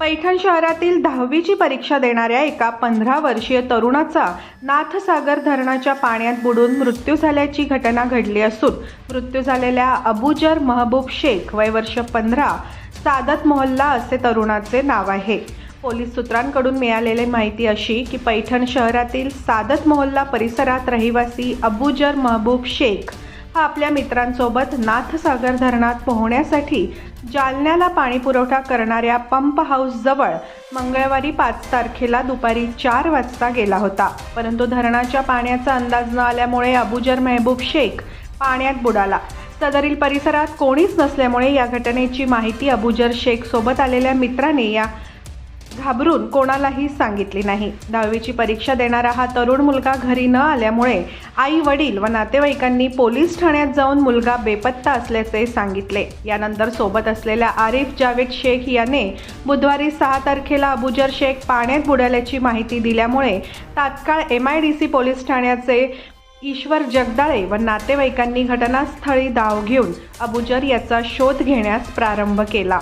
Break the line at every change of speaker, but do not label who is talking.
पैठण शहरातील दहावीची परीक्षा देणाऱ्या एका पंधरा वर्षीय तरुणाचा नाथसागर धरणाच्या पाण्यात बुडून मृत्यू झाल्याची घटना घडली असून मृत्यू झालेल्या अबुजर महबूब शेख वय वर्ष पंधरा सादत मोहल्ला असे तरुणाचे नाव आहे. पोलीस सूत्रांकडून मिळालेली माहिती अशी की पैठण शहरातील सादत मोहल्ला परिसरात रहिवासी अबुजर महबूब शेख हा आपल्या मित्रांसोबत नाथसागर धरणात पोहण्यासाठी जालन्याला पाणी पुरवठा करणाऱ्या पंप हाऊसजवळ मंगळवारी पाच तारखेला दुपारी चार वाजता गेला होता. परंतु धरणाच्या पाण्याचा अंदाज न आल्यामुळे अबुजर मेहबूब शेख पाण्यात बुडाला. सदरील परिसरात कोणीच नसल्यामुळे या घटनेची माहिती अबुजर शेख सोबत आलेल्या मित्राने या घाबरून कोणालाही सांगितली नाही. दहावीची परीक्षा देणारा हा तरुण मुलगा घरी न आल्यामुळे आई वडील व नातेवाईकांनी पोलीस ठाण्यात जाऊन मुलगा बेपत्ता असल्याचे सांगितले. यानंतर सोबत असलेल्या आरिफ जावेद शेख याने बुधवारी सहा तारखेला अबुजर शेख पाण्यात बुडाल्याची माहिती दिल्यामुळे तात्काळ M I D C police ठाण्याचे ईश्वर जगदाळे व नातेवाईकांनी घटनास्थळी धाव घेऊन अबुजर याचा शोध घेण्यास प्रारंभ केला.